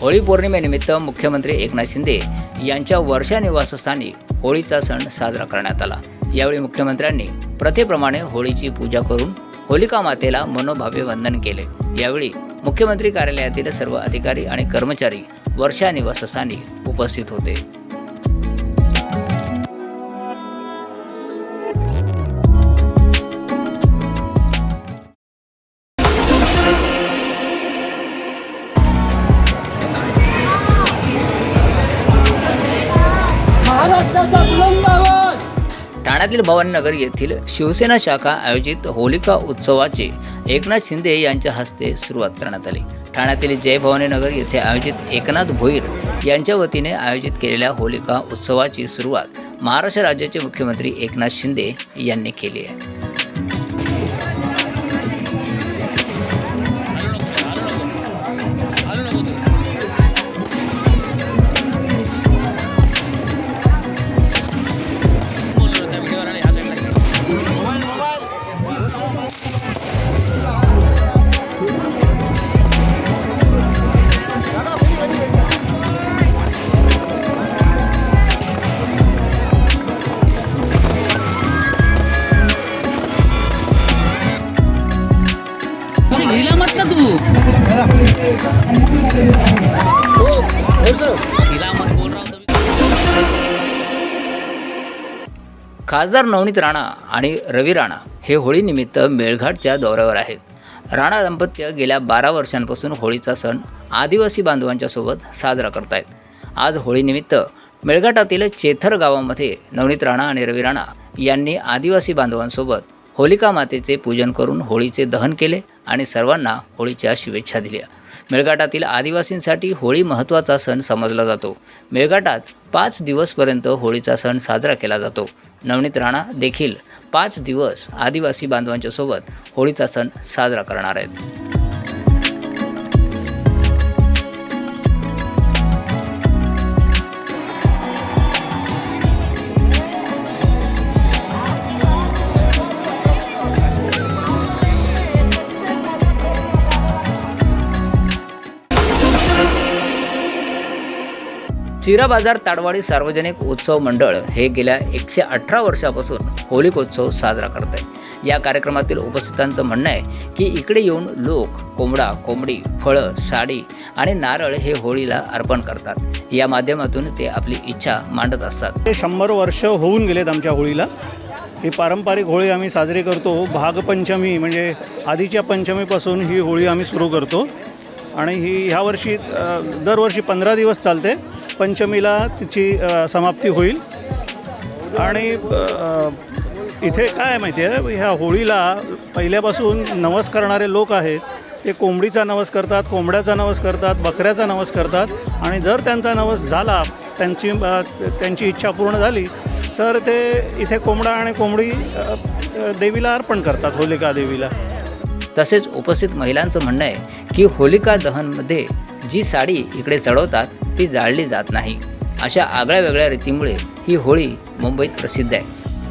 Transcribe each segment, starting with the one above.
होळी पौर्णिमेनिमित्त मुख्यमंत्री एकनाथ शिंदे यांच्या वर्षा निवासस्थानी होळीचा सण साजरा करण्यात आला. यावेळी मुख्यमंत्र्यांनी प्रथेप्रमाणे होळीची पूजा करून होलिका मातेला मनोभावे वंदन केले. यावेळी मुख्यमंत्री कार्यालयातील सर्व अधिकारी आणि कर्मचारी वर्षा निवासस्थानी उपस्थित होते. ठाण्यातील भवानीनगर येथील शिवसेना शाखा आयोजित होलिका उत्सवाचे एकनाथ शिंदे यांच्या हस्ते सुरुवात करण्यात आली. ठाण्यातील जय भवानीनगर येथे आयोजित एकनाथ भोईर यांच्या वतीने आयोजित केलेल्या होलिका उत्सवाची सुरुवात महाराष्ट्र राज्याचे मुख्यमंत्री एकनाथ शिंदे यांनी केली आहे. हिला मत ना तू. हिला मत बोल खासदार नवनीत राणा आणि रवी राणा हे होळीनिमित्त मेळघाटच्या दौऱ्यावर आहेत. राणा दाम्पत्य गेल्या बारा वर्षांपासून होळीचा सण आदिवासी बांधवांच्या सोबत साजरा करतायत. आज होळीनिमित्त मेळघाटातील चेथर गावामध्ये नवनीत राणा आणि रवी राणा यांनी आदिवासी बांधवांसोबत होलिका मातेचे पूजन करून होळीचे दहन केले. आणि सर्वांना होळीच्या शुभेच्छा दिल्या. मेळघाटातील आदिवासींसाठी होळी महत्त्वाचा सण समजला जातो. मेळघाटात पाच दिवसपर्यंत होळीचा सण साजरा केला जातो. नवनीत राणा देखील पाच दिवस आदिवासी बांधवांच्या सोबत होळीचा सण साजरा करणार आहेत. चिरा बाजार ताडवाडी सार्वजनिक उत्सव मंडळ हे गेल्या एकशे अठरा वर्षापासून होलिकोत्सव साजरा करत आहे. या कार्यक्रमातील उपस्थितांचं म्हणणं आहे की इकडे येऊन लोक कोंबडा कोंबडी फळं साडी आणि नारळ हे होळीला अर्पण करतात. या माध्यमातून ते आपली इच्छा मांडत असतात. ते शंभर वर्ष होऊन गेलेत आमच्या होळीला. ही पारंपरिक होळी आम्ही साजरी करतो. भागपंचमी म्हणजे आधीच्या पंचमीपासून ही होळी आम्ही सुरू करतो. आणि ही ह्या वर्षी दरवर्षी पंधरा दिवस चालते. पंचमीला तिची समाप्ती होईल. आणि इथे काय आहे माहिती आहे ह्या होळीला पहिल्यापासून नवस करणारे लोक आहेत. ते कोंबडीचा नवस करतात कोंबड्याचा नवस करतात बकऱ्याचा नवस करतात. आणि जर त्यांचा नवस झाला त्यांची त्यांची इच्छा पूर्ण झाली तर ते इथे कोंबडा आणि कोंबडी देवीला अर्पण करतात होलिका देवीला. तसेच उपस्थित महिलांचं म्हणणं आहे की होलिका दहनमध्ये जी साडी इकडे चढवतात ती जाळली जात नाही. अशा आगळ्या वेगळ्या रीतीमुळे ही होळी मुंबईत प्रसिद्ध आहे.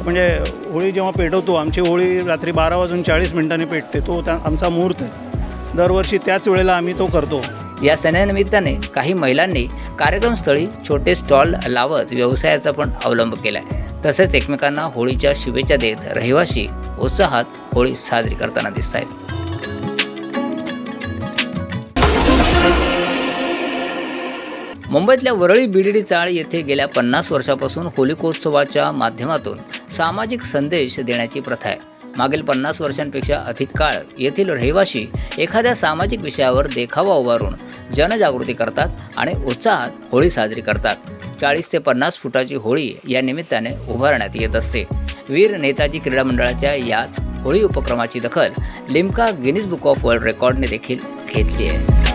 म्हणजे होळी जेव्हा पेटवतो आमची होळी रात्री बारा वाजून चाळीस मिनिटांनी पेटते. तो त्या आमचा मुहूर्त आहे. दरवर्षी त्याच वेळेला आम्ही तो करतो. या सणानिमित्ताने काही महिलांनी कार्यक्रमस्थळी छोटे स्टॉल लावत व्यवसायाचा पण अवलंब केलाय. तसेच एकमेकांना होळीच्या शुभेच्छा देत रहिवाशी उत्साहात होळी साजरी करताना दिसत आहेत मुंबईतल्या वरळी बिडडी चाळ येथे गेल्या पन्नास वर्षापासून होलिकोत्सवाच्या माध्यमातून सामाजिक संदेश देण्याची प्रथा आहे. मागील पन्नास वर्षांपेक्षा अधिक काळ येथील रहिवाशी एखाद्या सामाजिक विषयावर देखावा उभारून जनजागृती करतात आणि उत्साहात होळी साजरी करतात. चाळीस ते पन्नास फुटाची होळी या निमित्ताने उभारण्यात येत असते. वीर नेताजी क्रीडा मंडळाच्या याच होळी उपक्रमाची दखल Limca Guinness book of world रेकॉर्डने देखील घेतली आहे.